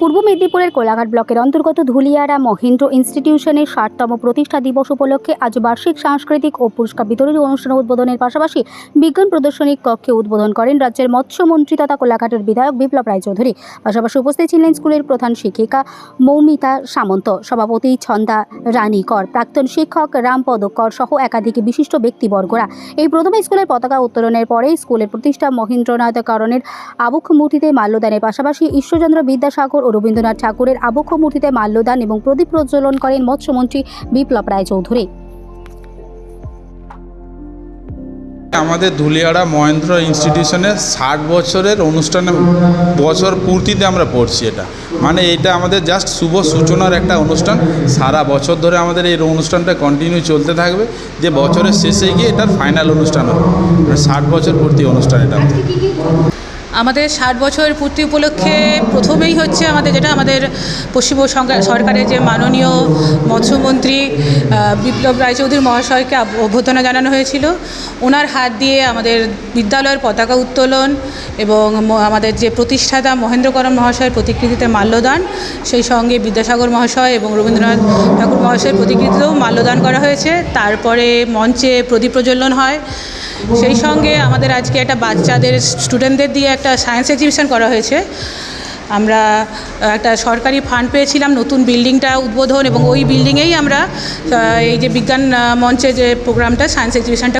পূর্ব মেদিনীপুরের কোলাঘাট ব্লকের অন্তর্গত ধুলিয়ারা মহেন্দ্র ইনস্টিটিউশনের ষাটতম প্রতিষ্ঠা দিবস উপলক্ষে আজ বার্ষিক সাংস্কৃতিক ও পুরস্কার বিতরণী অনুষ্ঠান উদ্বোধনের পাশাপাশি বিজ্ঞান প্রদর্শনী কক্ষে উদ্বোধন করেন রাজ্যের মৎস্যমন্ত্রী তথা কোলাঘাটের বিধায়ক বিপ্লব রায়চৌধুরী পাশাপাশি উপস্থিত ছিলেন স্কুলের প্রধান শিক্ষিকা মৌমিতা সামন্ত, সভাপতি ছন্দা রানী কর প্রাক্তন শিক্ষক রামপদ কর সহ একাধিক বিশিষ্ট ব্যক্তিবর্গরা। এই প্রথমে স্কুলের পতাকা উত্তোলনের পরে স্কুলের প্রতিষ্ঠা মহেন্দ্রনাথ করণের আবক্ষ মূর্তিতে মাল্যদানের পাশাপাশি ঈশ্বরচন্দ্র বিদ্যাসাগর ও রবীন্দ্রনাথ ঠাকুরের আবক্ষ মূর্তিতে মাল্যদান এবং প্রদীপ প্রজ্বলন করেন মৎস্যমন্ত্রী বিপ্লব রায়চৌধুরী আমাদের ধুলিয়াড়া মহেন্দ্র ইনস্টিটিউশনের ষাট বছরের অনুষ্ঠানে বছর পূর্তিতে আমরা পড়ছি এটা। মানে এটা আমাদের জাস্ট শুভ সূচনার একটা অনুষ্ঠান। সারা বছর ধরে আমাদের এই অনুষ্ঠানটা কন্টিনিউ চলতে থাকবে। যে বছরের শেষে গিয়ে এটার ফাইনাল অনুষ্ঠান হবে। মানে ষাট বছর পূর্তি অনুষ্ঠান এটা। আমাদের। ষাট বছর পূর্তি উপলক্ষে প্রথমেই হচ্ছে আমাদের যেটা আমাদের পশ্চিমবঙ্গ সরকার- সরকারের যে মাননীয় মৎস্যমন্ত্রী বিপ্লব রায়চৌধুরী মহাশয়কে অভ্যর্থনা জানানো হয়েছিল ওনার হাত দিয়ে আমাদের বিদ্যালয়ের পতাকা উত্তোলন এবং আমাদের যে প্রতিষ্ঠাতা মহেন্দ্রকরণ মহাশয়ের প্রতিকৃতিতে মাল্যদান, সেই সঙ্গে বিদ্যাসাগর মহাশয় এবং রবীন্দ্রনাথ ঠাকুর মহাশয়ের প্রতিকৃতিতেও মাল্যদান করা হয়েছে তারপরে মঞ্চে প্রদীপ প্রজ্বলন হয় সেই সঙ্গে আমাদের আজকে একটা বাচ্চাদের স্টুডেন্টদের দিয়ে একটা সায়েন্স এক্সিবিশন করা হয়েছে। আমরা একটা সরকারি ফান্ড পেয়েছিলাম, নতুন বিল্ডিংটা উদ্বোধন এবং ওই বিল্ডিংয়েই আমরা এই যে বিজ্ঞান মঞ্চে যে প্রোগ্রামটা সায়েন্স এক্সিবিশনটা